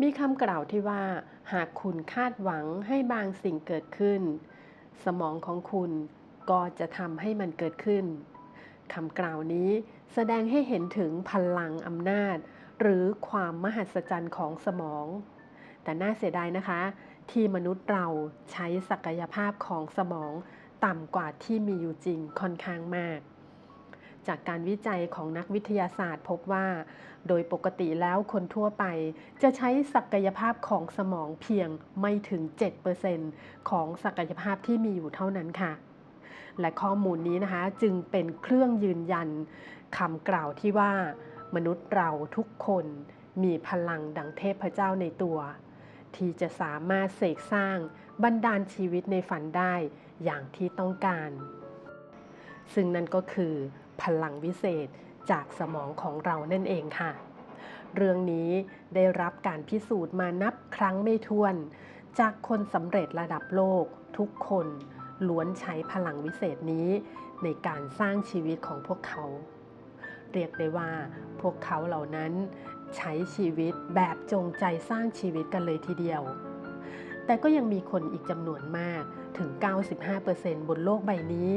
มีคำกล่าวที่ว่า หากคุณคาดหวังให้บางสิ่งเกิดขึ้น สมองของคุณก็จะทำให้มันเกิดขึ้นคำกล่าวนี้แสดงให้เห็นถึงพลังอำนาจ หรือความมหัศจรรย์ของสมอง แต่น่าเสียดายนะคะ ที่มนุษย์เราใช้ศักยภาพของสมอง ต่ำกว่าที่มีอยู่จริงค่อนข้างมาก จากการวิจัยของนักวิทยาศาสตร์ พบว่า โดยปกติแล้วคนทั่วไป จะใช้ศักยภาพของสมองเพียงไม่ถึง 7%ของศักยภาพที่มีอยู่เท่านั้นค่ะ และข้อมูลนี้นะคะจึงเป็นเครื่องยืนยันคำกล่าวที่ว่า มนุษย์เราทุกคนมีพลังดังเทพเจ้าในตัว ที่จะสามารถเสกสร้างบันดาลชีวิตในฝันได้อย่างที่ต้องการ ซึ่งนั่นก็คือพลังวิเศษจากสมองของเรานั่นเองค่ะ เรื่องนี้ได้รับการพิสูจน์มานับครั้งไม่ถ้วน จากคนสำเร็จระดับโลกทุกคนล้วนใช้พลังวิเศษนี้ในการสร้างชีวิตของพวกเขา เรียกได้ว่า พวกเขาเหล่านั้นใช้ชีวิตแบบจงใจสร้างชีวิตกันเลยทีเดียว แต่ก็ยังมีคนอีกจำนวนมาก ถึง 95%บนโลกใบนี้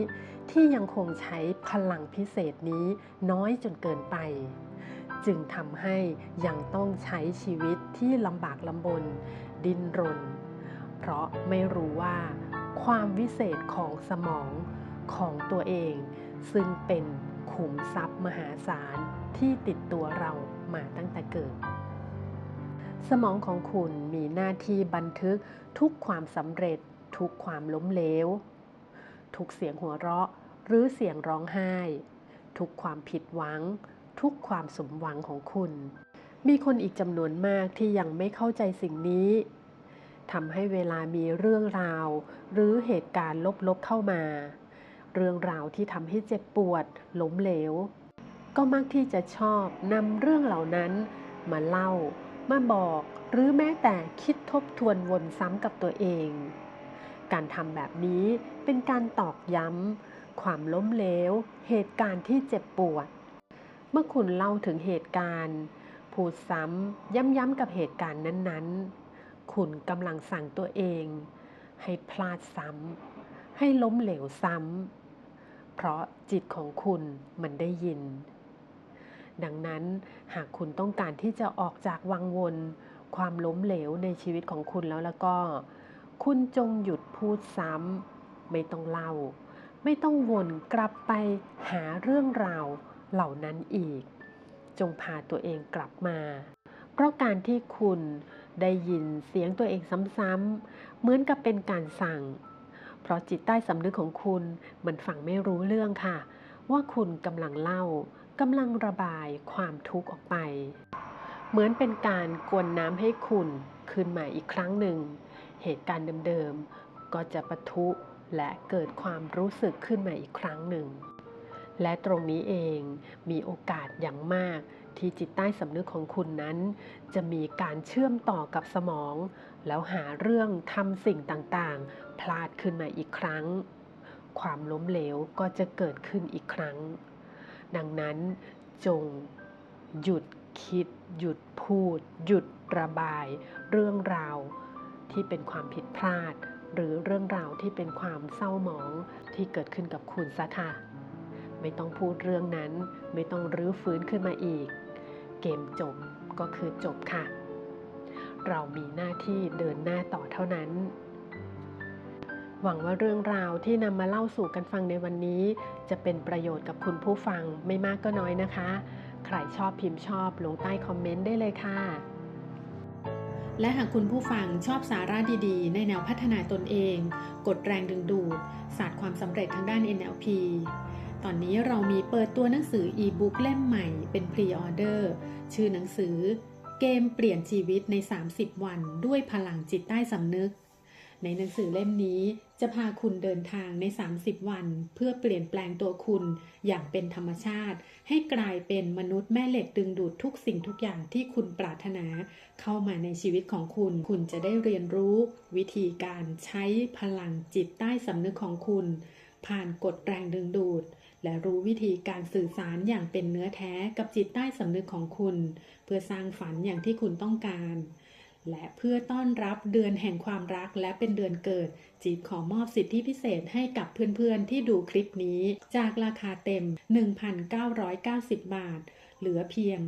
ที่ยังคงใช้พลังพิเศษนี้น้อยจนเกินไป จึงทำให้ยังต้องใช้ชีวิตที่ลำบากลำบน ดิ้นรน เพราะไม่รู้ว่าความวิเศษของสมองของตัวเอง ซึ่งเป็นขุมทรัพย์มหาศาลที่ติดตัวเรามาตั้งแต่เกิด สมองของคุณมีหน้าที่บันทึกทุกความสำเร็จ ทุกความล้มเหลว ทุกเสียงหัวเราะหรือเสียงร้องไห้ ทุกความผิดหวัง ทุกความสมหวังของคุณ มีคนอีกจำนวนมากที่ยังไม่เข้าใจสิ่งนี้ทำให้เวลามีเรื่องราว หรือเหตุการณ์ลบๆเข้ามา เรื่องราวที่ทำให้เจ็บปวดล้มเหลว ก็มักที่จะชอบนำเรื่องเหล่านั้น มาเล่า มาบอก หรือแม้แต่คิดทบทวนวนซ้ำกับตัวเอง การทำแบบนี้เป็นการตอกย้ำความล้มเหลว เหตุการณ์ที่เจ็บปวด เมื่อคุณเล่าถึงเหตุการณ์พูดซ้ำย้ำๆกับเหตุการณ์นั้นๆ คุณกำลังสั่งตัวเอง ให้พลาดซ้ำให้ล้มเหลวซ้ำเพราะจิตของคุณมันได้ยิน ดังนั้นหากคุณต้องการที่จะออกจากวังวน ความล้มเหลวในชีวิตของคุณแล้วแล้วก็ คุณจงหยุดพูดซ้ำ ไม่ต้องเล่า ไม่ต้องวนกลับไปหาเรื่องราวเหล่านั้นอีก จงพาตัวเองกลับมา เพราะการที่คุณได้ยินเสียงตัวเองซ้ำๆเหมือนกับเป็นการสั่ง เพราะจิตใต้สำนึกของคุณมันฟังไม่รู้เรื่องค่ะ ว่าคุณกำลังเล่ากำลังระบายความทุกข์ออกไป เหมือนเป็นการกวนน้ำให้คุณขึ้นมาอีกครั้งหนึ่ง เหตุการณ์เดิมๆ ก็จะปะทุและเกิดความรู้สึกขึ้นมาอีกครั้งหนึ่ง และตรงนี้เองมีโอกาสอย่างมากที่จิตใต้สำนึกของคุณนั้น จะมีการเชื่อมต่อกับสมอง แล้วหาเรื่องทำสิ่งต่างๆ พลาดขึ้นมาอีกครั้ง ความล้มเหลวก็จะเกิดขึ้นอีกครั้ง ดังนั้นจงหยุดคิด หยุดพูด หยุดระบาย เรื่องราว ที่เป็นความผิดพลาด หรือเรื่องราวที่เป็นความเศร้าหมองที่เกิดขึ้นกับคุณซะค่ะ ไม่ต้องพูดเรื่องนั้น ไม่ต้องรื้อฟื้นขึ้นมาอีก เกมจบก็คือจบค่ะ เรามีหน้าที่เดินหน้าต่อเท่านั้นหวังว่าเรื่องราวที่นำมาเล่าสู่กันฟังในวันนี้ จะเป็นประโยชน์กับคุณผู้ฟังไม่มากก็น้อยนะคะ ใครชอบพิมพ์ชอบลงใต้คอมเมนต์ได้เลยค่ะ และหากคุณผู้ฟังชอบสาระดีๆ ในแนวพัฒนาตนเอง กดแรงดึงดูด ศาสตร์ความสำเร็จทางด้าน NLP ตอนนี้เรามีเปิดตัวหนังสืออีบุ๊กเล่มใหม่เป็นพรีออเดอร์ชื่อหนังสือ เกมเปลี่ยนชีวิตใน 30 วันด้วยพลังจิตใต้สำนึก ในหนังสือเล่มนี้จะพาคุณเดินทางใน 30 วัน เพื่อเปลี่ยนแปลงตัวคุณอย่างเป็นธรรมชาติ ให้กลายเป็นมนุษย์แม่เหล็กดึงดูดทุกสิ่งทุกอย่างที่คุณปรารถนา เข้ามาในชีวิตของคุณ คุณจะได้เรียนรู้ วิธีการใช้พลังจิตใต้สำนึกของคุณ ผ่านกฎแรงดึงดูด และรู้วิธีการสื่อสารอย่างเป็นเนื้อแท้กับจิตใต้สำนึกของคุณ เพื่อสร้างฝันอย่างที่คุณต้องการ และเพื่อต้อนรับเดือนแห่งความรักและเป็นเดือนเกิด จีดขอมอบสิทธิพิเศษให้กับเพื่อนๆที่ดูคลิปนี้ จากราคาเต็ม 1,990 บาท เหลือเพียง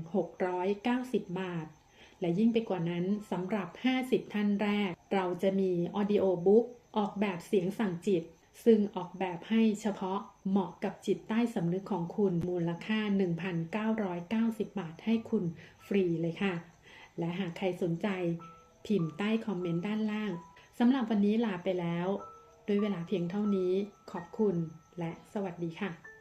690 บาท และยิ่งไปกว่านั้นสำหรับ 50 ท่านแรก เราจะมีออดิโอบุ๊กออกแบบเสียงสั่งจิต ซึ่งออกแบบให้เฉพาะเหมาะกับจิตใต้สำนึกของคุณมูลค่า 1,990 บาทให้คุณฟรีเลยค่ะ และหากใครสนใจ พิมพ์ใต้คอมเมนต์ด้านล่างสำหรับวันนี้ลาไปแล้ว ด้วยเวลาเพียงเท่านี้ขอบคุณและสวัสดีค่ะ